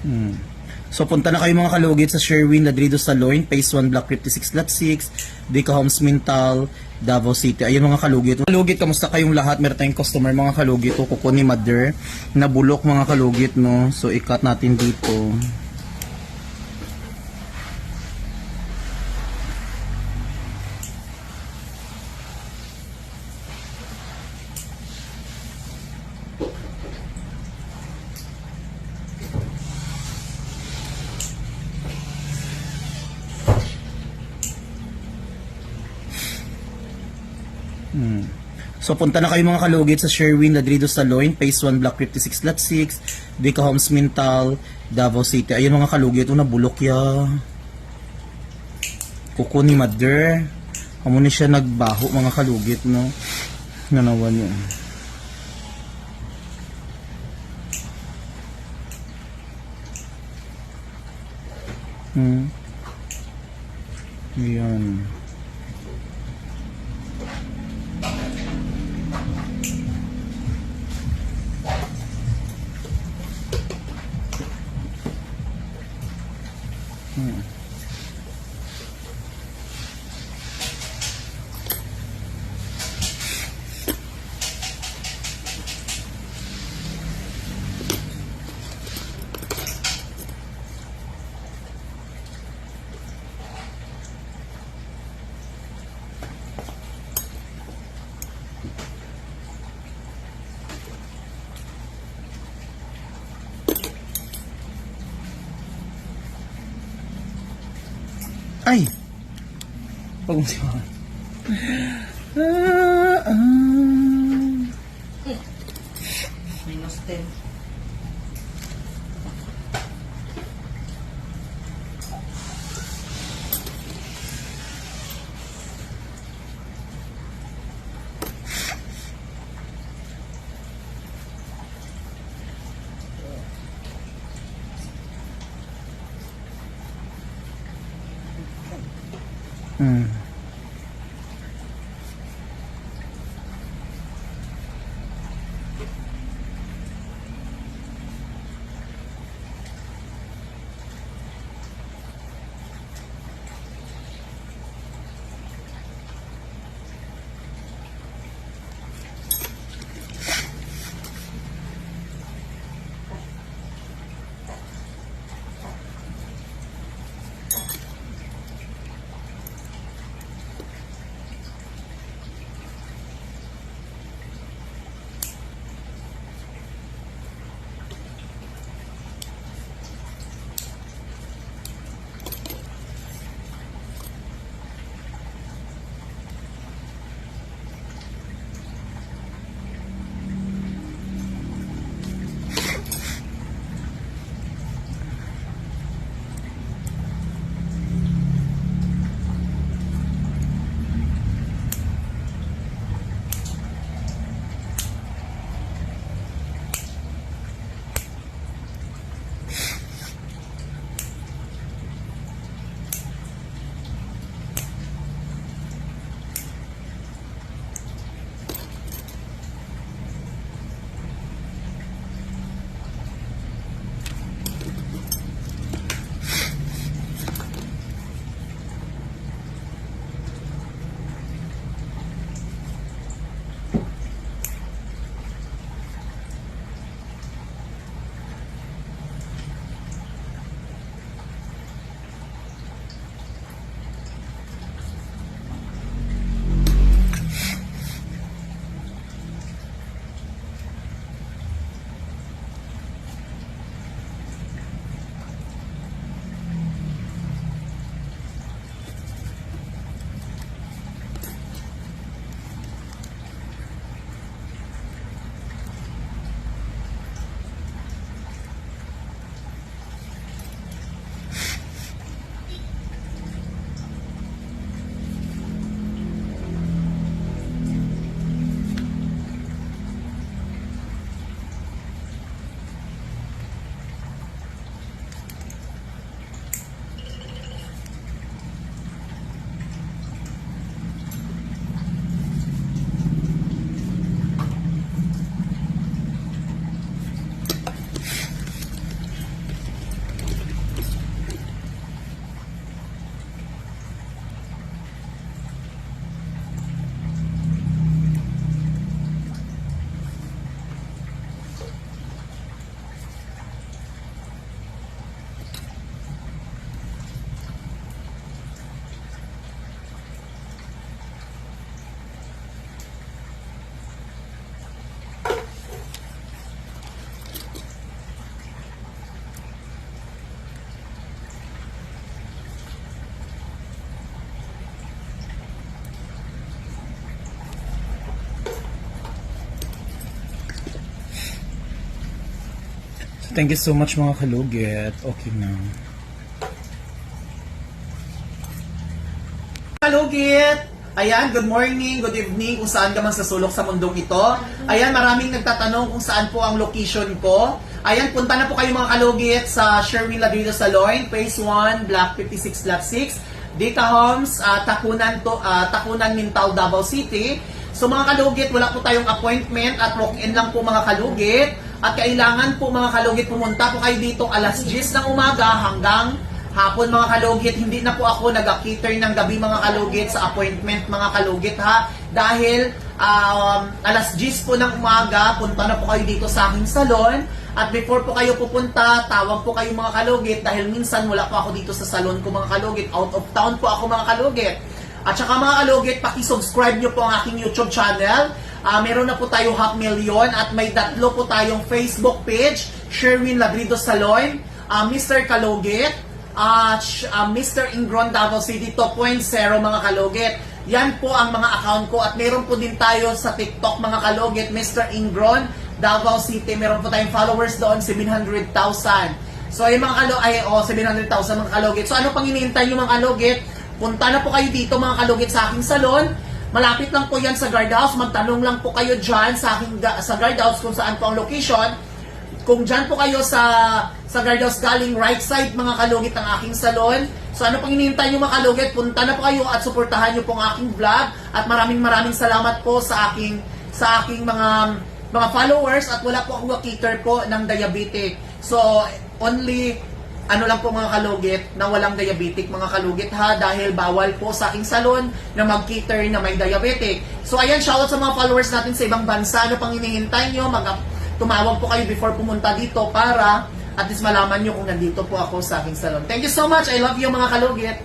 Hmm. So punta na kayo mga kalugit sa Sherwin Ladrido Saloin, Phase 1 Block 56 Lot 6, Dica Homes Mintal, Davao City. Ayun mga kalugit. Kalugit, kamusta kayong lahat? Meron tayong customer mga kalugit. O kuko ni Mother na bulok mga kalugit no. So ikat natin dito. So punta na kayo mga kalugit sa Sherwin Ladrido Saloin, Phase 1 Block 56 Lot 6, Dica Homes Mintal, Davao City. Ayun mga kalugit, una bulok ya. Kuko ni Mother. Amo ni siya nagbaho mga kalugit no. Nanawan yun. Hmm. Yan. Ay! Pag mo siya. Ah, ah. Minus 10. Hmm. Thank you so much mga kalugit. Okay na. Kalugit! Ayan, good morning, good evening, kung saan ka man sa sulok sa mundong ito. Ayan, maraming nagtatanong kung saan po ang location ko. Ayan, punta na po kayo mga kalugit sa Sherwin Ladrido Saloy, Phase 1, Block 56, Lot 6, Dita Homes, ah, Takunan, to, ah, Takunan, Mintal, Davao City. So mga kalugit, wala po tayong appointment at walk-in lang po mga kalugit. At kailangan po mga kalugit, pumunta po kayo dito alas 10 ng umaga hanggang hapon mga kalugit. Hindi na po ako nag-cater ng gabi mga kalugit sa appointment mga kalugit ha. Dahil um, alas 10 po ng umaga, punta na po kayo dito sa aking salon. At before po kayo pupunta, tawag po kayo mga kalugit dahil minsan wala po ako dito sa salon ko mga kalugit. Out of town po ako mga kalugit. At saka mga kalugit, paki-subscribe nyo po ang aking YouTube channel. Ah, meron na po tayo half million at may tatlo po tayong Facebook page, Sherwin Ladrido Saloy, ah, Mr. Kalugit, at ah, Mr. Ingron Davao City 2.0 mga kalugit. Yan po ang mga account ko at meron po din tayo sa TikTok mga kalugit, Mr. Ingron Davao City. Meron po tayong followers doon, 700,000. So ay mga kalo ay oh 700,000 mga kalugit. So ano pang hinihintay niyo mga kalugit? Punta na po kayo dito mga kalugit sa aking salon. Malapit lang po yan sa guardhouse. Magtanong lang po kayo dyan sa, aking, sa guardhouse kung saan po ang location. Kung dyan po kayo sa sa guardhouse galing right side mga kalugit ng aking salon. So ano pang hinihintay nyo mga kalugit? Punta na po kayo at suportahan nyo po ang aking vlog. At maraming maraming salamat po sa aking sa aking mga mga followers at wala po akong cater po ng diabetic. So only ano lang po mga kalugit na walang diabetic mga kalugit ha dahil bawal po sa aking salon na mag-cater na may diabetic. So ayan, shoutout sa mga followers natin sa ibang bansa. Ano pang hinihintay nyo? Mag tumawag po kayo before pumunta dito para at least malaman nyo kung nandito po ako sa aking salon. Thank you so much. I love you mga kalugit.